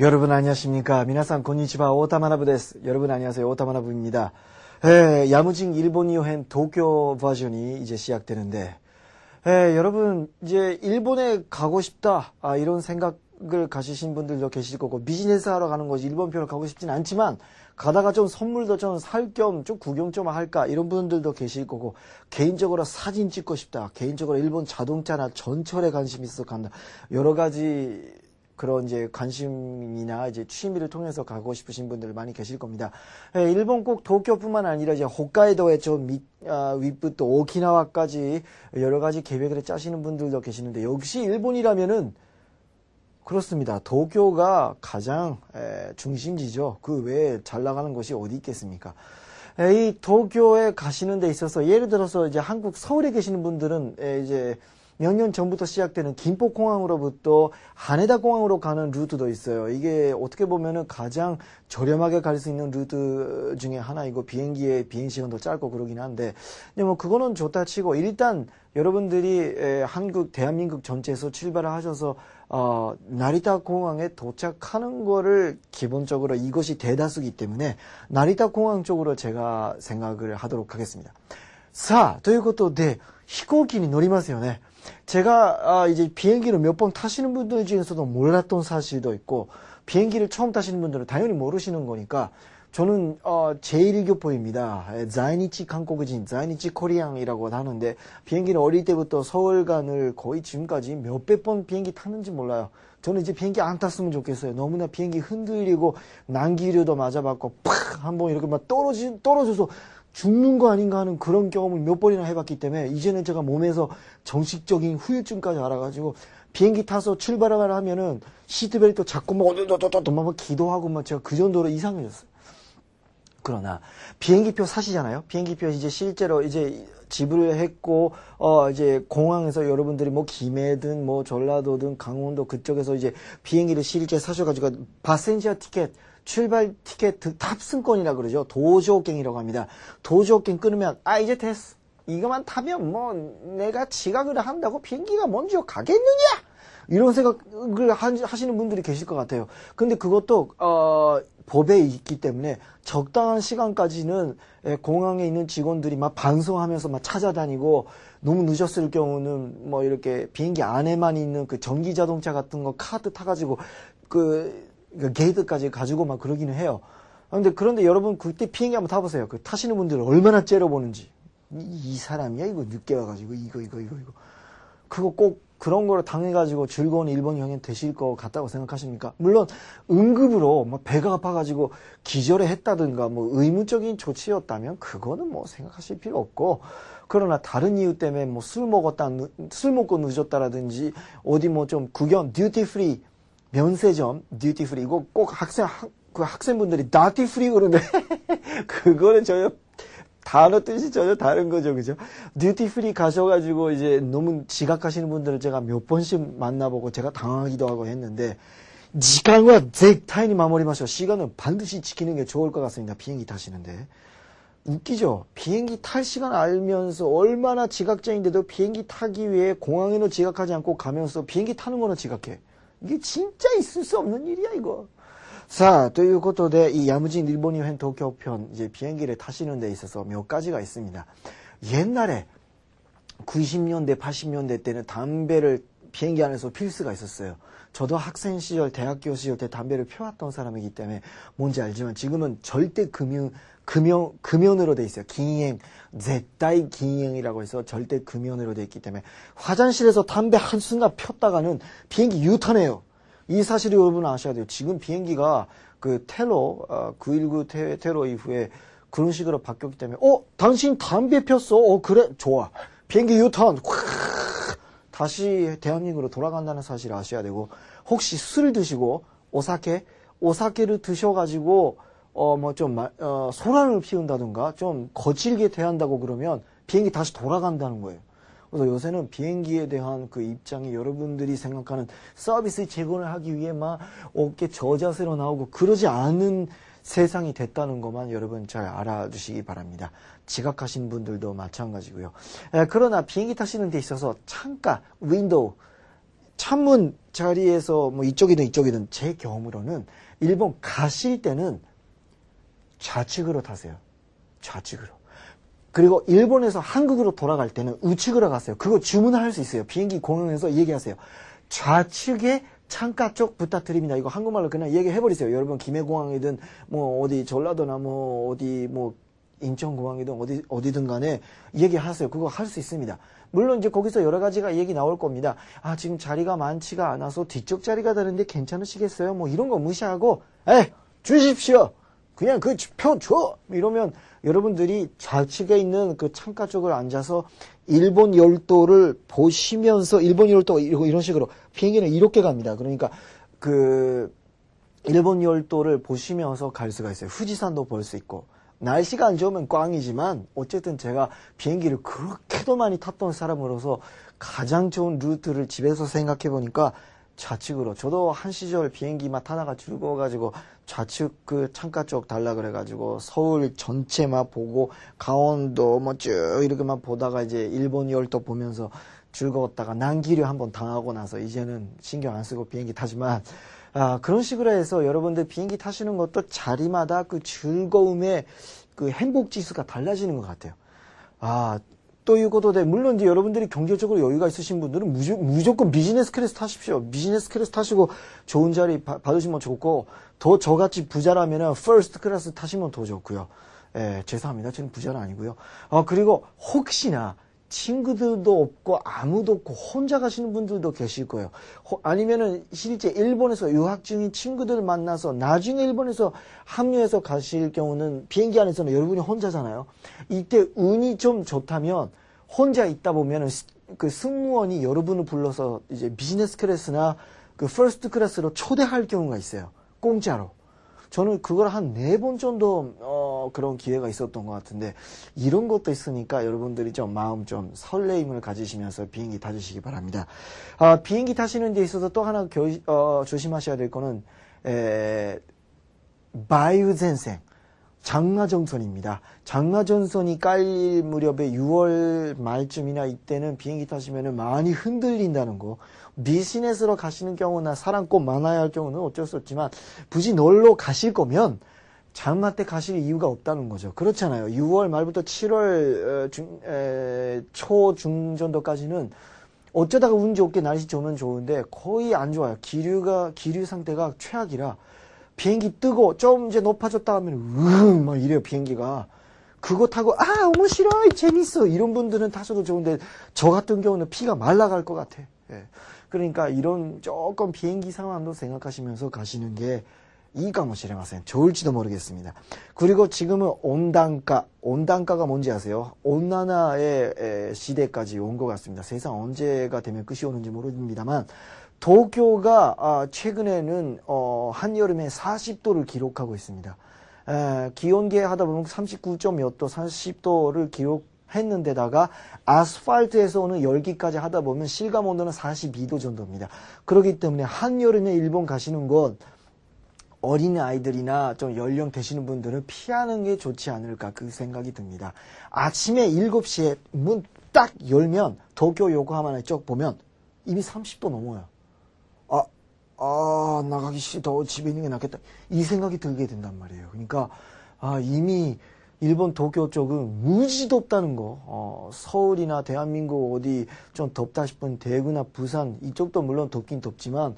여러분 안녕하십니까? 미나상 konnichiwa 오타마나부 데스. 여러분 안녕하세요. 오타마나부입니다. 에, 야무진 일본 여행 도쿄 버전이 이제 시작되는데 에, 여러분 이제 일본에 가고 싶다 아, 이런 생각을 가지신 분들도 계실 거고 비즈니스 하러 가는 거지 일본 표를 가고 싶진 않지만 가다가 좀 선물도 좀 살 겸 좀 구경 좀 할까 이런 분들도 계실 거고 개인적으로 사진 찍고 싶다 개인적으로 일본 자동차나 전철에 관심 있어 간다 여러 가지 그런 이제 관심이나 이제 취미를 통해서 가고 싶으신 분들 많이 계실 겁니다. 예, 일본 꼭 도쿄뿐만 아니라 이제 홋카이도에 좀 밑, 아, 윗부터 오키나와까지 여러 가지 계획을 짜시는 분들도 계시는데 역시 일본이라면은 그렇습니다. 도쿄가 가장 에, 중심지죠. 그 외에 잘 나가는 곳이 어디 있겠습니까? 에, 이 도쿄에 가시는 데 있어서 예를 들어서 이제 한국 서울에 계시는 분들은 에, 이제 몇 년 전부터 시작되는 김포공항으로부터 하네다 공항으로 가는 루트도 있어요. 이게 어떻게 보면은 가장 저렴하게 갈 수 있는 루트 중에 하나이고 비행기의 비행 시간도 짧고 그러긴 한데 근데 뭐 그거는 좋다 치고 일단 여러분들이 에, 한국 대한민국 전체에서 출발을 하셔서 어, 나리타 공항에 도착하는 거를 기본적으로 이것이 대다수기 때문에 나리타 공항 쪽으로 제가 생각을 하도록 하겠습니다. さあ、ということで、飛行機に乗りますよね。 제가 아, 이제 비행기를 몇 번 타시는 분들 중에서도 몰랐던 사실도 있고 비행기를 처음 타시는 분들은 당연히 모르시는 거니까 저는 어, 제1교포입니다. 자이니치 한국인, 자이니치 코리앙이라고 하는데 비행기는 어릴 때부터 서울간을 거의 지금까지 몇백 번 비행기 탔는지 몰라요. 저는 이제 비행기 안 탔으면 좋겠어요. 너무나 비행기 흔들리고 난기류도 맞아봤고 팍 한번 이렇게 막 떨어지 떨어져서 죽는 거 아닌가 하는 그런 경험을 몇 번이나 해봤기 때문에 이제는 제가 몸에서 정식적인 후유증까지 알아가지고 비행기 타서 출발을 하면은 시트벨트 잡고 막 어쩌저쩌저 막 기도하고 막 제가 그 정도로 이상해졌어요. 그러나 비행기표 사시잖아요. 비행기표 이제 실제로 이제 지불을 했고 어 이제 공항에서 여러분들이 뭐 김해든 뭐 전라도든 강원도 그쪽에서 이제 비행기를 실제 사셔가지고 바센지아 티켓 출발 티켓 탑승권이라 그러죠. 도저갱이라고 합니다. 도저갱 끊으면 아 이제 됐어. 이것만 타면 뭐 내가 지각을 한다고 비행기가 먼저 가겠느냐? 이런 생각을 하시는 분들이 계실 것 같아요. 근데 그것도 어, 법에 있기 때문에 적당한 시간까지는 공항에 있는 직원들이 막 반성하면서 막 찾아다니고 너무 늦었을 경우는 뭐 이렇게 비행기 안에만 있는 그 전기 자동차 같은 거 카드 타가지고 그 그러니까 게이트까지 가지고 막 그러기는 해요. 그런데 그런데 여러분 그때 비행기 한번 타보세요. 그 타시는 분들 얼마나 째려보는지. 이, 이, 사람이야 이거 늦게 와가지고 이거 이거 이거 이거. 그거 꼭 그런 거를 당해가지고 즐거운 일본 여행 되실 것 같다고 생각하십니까? 물론 응급으로 뭐 배가 아파가지고 기절을 했다든가 뭐 의무적인 조치였다면 그거는 뭐 생각하실 필요 없고 그러나 다른 이유 때문에 뭐 술 먹었다 술 먹고 늦었다라든지 어디 뭐 좀 구경 듀티 프리 면세점 듀티 프리 이거 꼭 학생 학, 그 학생분들이 나티 프리 그러는데 그거는 전혀 단어 뜻이 전혀 다른 거죠, 그죠? 듀티 프리 가셔가지고 이제 너무 지각하시는 분들을 제가 몇 번씩 만나보고 제가 당하기도 하고 했는데 시간과 잭타이니 마무리 마셔 시간은 반드시 지키는 게 좋을 것 같습니다. 비행기 타시는데. 웃기죠? 비행기 탈 시간 알면서 얼마나 지각자인데도 비행기 타기 위해 공항에는 지각하지 않고 가면서 비행기 타는 거는 지각해. 이게 진짜 있을 수 없는 일이야, 이거. 자, ということで이 야무진 일본 여행 도쿄 편 이제 비행기를 타시는 데 있어서 몇 가지가 있습니다. 옛날에 90년대, 80년대 때는 담배를 비행기 안에서 필수가 있었어요. 저도 학생 시절, 대학교 시절 때 담배를 펴왔던 사람이기 때문에 뭔지 알지만 지금은 절대 금연, 금연, 금연으로 돼 있어요. 긴행, 제다이 긴행이라고 해서 절대 금연으로 돼 있기 때문에 화장실에서 담배 한순간 폈다가는 비행기 유턴해요. 이 사실을 여러분 아셔야 돼요. 지금 비행기가 그 테러, 어, 919 테, 테러 이후에 그런 식으로 바뀌었기 때문에, 어, 당신 담배 폈어? 어, 그래? 좋아. 비행기 유턴. 다시 대한민국으로 돌아간다는 사실을 아셔야 되고, 혹시 술을 드시고, 오사케? 오사케를 드셔가지고, 어, 뭐 좀, 어, 소란을 피운다든가, 좀 거칠게 대한다고 그러면 비행기 다시 돌아간다는 거예요. 그래서 요새는 비행기에 대한 그 입장이 여러분들이 생각하는 서비스 제공을 하기 위해 막 어깨 저자세로 나오고 그러지 않은 세상이 됐다는 것만 여러분 잘 알아주시기 바랍니다. 지각하신 분들도 마찬가지고요. 에, 그러나 비행기 타시는 데 있어서 창가, 윈도우, 창문 자리에서 뭐 이쪽이든 이쪽이든 제 경험으로는 일본 가실 때는 좌측으로 타세요. 좌측으로. 그리고 일본에서 한국으로 돌아갈 때는 우측으로 가세요. 그거 주문할 수 있어요. 비행기 공항에서 얘기하세요. 좌측에 창가 쪽 부탁드립니다. 이거 한국말로 그냥 얘기해버리세요. 여러분 김해공항이든 뭐 어디 전라도나 뭐 어디 뭐 인천공항이든 어디 어디든 간에 얘기하세요. 그거 할 수 있습니다. 물론 이제 거기서 여러 가지가 얘기 나올 겁니다. 아 지금 자리가 많지가 않아서 뒤쪽 자리가 다른데 괜찮으시겠어요? 뭐 이런 거 무시하고 에 주십시오. 그냥 그 표 줘! 이러면 여러분들이 좌측에 있는 그 창가 쪽을 앉아서 일본 열도를 보시면서 일본 열도 이런 식으로 비행기는 이렇게 갑니다. 그러니까 그 일본 열도를 보시면서 갈 수가 있어요. 후지산도 볼 수 있고. 날씨가 안 좋으면 꽝이지만 어쨌든 제가 비행기를 그렇게도 많이 탔던 사람으로서 가장 좋은 루트를 집에서 생각해 보니까 좌측으로 저도 한 시절 비행기만 타다가 즐거워가지고 좌측 그 창가 쪽 달라 그래가지고 서울 전체만 보고 강원도 뭐 쭉 이렇게만 보다가 이제 일본 열도 보면서 즐거웠다가 난기류 한번 당하고 나서 이제는 신경 안 쓰고 비행기 타지만 아, 그런 식으로 해서 여러분들 비행기 타시는 것도 자리마다 그 즐거움의 그 행복 지수가 달라지는 것 같아요. 아, 또 이것도 돼. 물론 이제 여러분들이 경제적으로 여유가 있으신 분들은 무조, 건 비즈니스 클래스 타십시오. 비즈니스 클래스 타시고 좋은 자리 바, 받으시면 좋고 더 저같이 부자라면은 퍼스트 클래스 타시면 더 좋고요. 예, 죄송합니다. 저는 부자는 아니고요. 아, 그리고 혹시나 친구들도 없고 아무도 없고 혼자 가시는 분들도 계실 거예요. 호, 아니면은 실제 일본에서 유학 중인 친구들 만나서 나중에 일본에서 합류해서 가실 경우는 비행기 안에서는 여러분이 혼자잖아요. 이때 운이 좀 좋다면 혼자 있다 보면은 그 승무원이 여러분을 불러서 이제 비즈니스 클래스나 그 퍼스트 클래스로 초대할 경우가 있어요. 공짜로. 저는 그걸 한 네 번 정도 어, 그런 기회가 있었던 것 같은데 이런 것도 있으니까 여러분들이 좀 마음 좀 설레임을 가지시면서 비행기 타주시기 바랍니다. 아, 비행기 타시는 데 있어서 또 하나 겨, 어, 조심하셔야 될 거는 에, 바이우젠생 장마전선입니다. 장마전선이 깔릴 무렵에 6월 말쯤이나 이때는 비행기 타시면 많이 흔들린다는 거. 비즈니스로 가시는 경우나 사람 꼭 많아야 할 경우는 어쩔 수 없지만 굳이 놀러 가실 거면 장마 때 가실 이유가 없다는 거죠. 그렇잖아요. 6월 말부터 7월 어, 초 중전도까지는 어쩌다가 운 좋게 날씨 좋으면 좋은데 거의 안 좋아요. 기류가 기류 상태가 최악이라 비행기 뜨고 좀 이제 높아졌다 하면 으막 이래요 비행기가. 그거 타고 아 오모시러 재밌어 이런 분들은 타셔도 좋은데 저 같은 경우는 피가 말라갈 것 같아. 예. 그러니까 이런 조금 비행기 상황도 생각하시면서 가시는 게 이가もしれません. 좋을지도 모르겠습니다. 그리고 지금은 온단가, 온단가가 뭔지 아세요? 온난화의 시대까지 온 것 같습니다. 세상 언제가 되면 끝이 오는지 모릅니다만 도쿄가 아, 최근에는 어, 한여름에 40도를 기록하고 있습니다. 기온계 하다 보면 39점 몇 도, 40도를 기록 했는데다가 아스팔트에서 오는 열기까지 하다 보면 실감 온도는 42도 정도입니다. 그렇기 때문에 한여름에 일본 가시는 건 어린 아이들이나 좀 연령 되시는 분들은 피하는 게 좋지 않을까 그 생각이 듭니다. 아침에 7시에 문 딱 열면 도쿄 요코하마에 쭉 보면 이미 30도 넘어요. 아, 아, 나가기 싫다. 집에 있는 게 낫겠다. 이 생각이 들게 된단 말이에요. 그러니까, 아, 이미 일본 도쿄 쪽은 무지 덥다는 거. 어, 서울이나 대한민국 어디 좀 덥다 싶은 대구나 부산 이쪽도 물론 덥긴 덥지만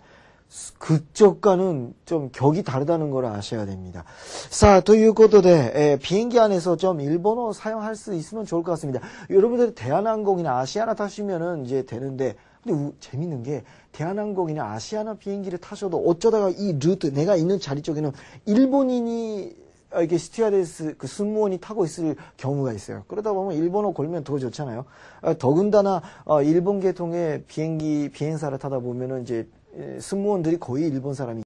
그쪽과는 좀 격이 다르다는 걸 아셔야 됩니다. 자, ということで, 비행기 안에서 좀 일본어 사용할 수 있으면 좋을 것 같습니다. 여러분들 대한항공이나 아시아나 타시면은 이제 되는데, 근데 우, 재밌는 게 대한항공이나 아시아나 비행기를 타셔도 어쩌다가 이 루트, 내가 있는 자리 쪽에는 일본인이 아, 이게 스티어데스 그 승무원이 타고 있을 경우가 있어요. 그러다 보면 일본어 걸면 더 좋잖아요. 아, 더군다나 어, 일본 계통의 비행기 비행사를 타다 보면은 이제 승무원들이 거의 일본 사람이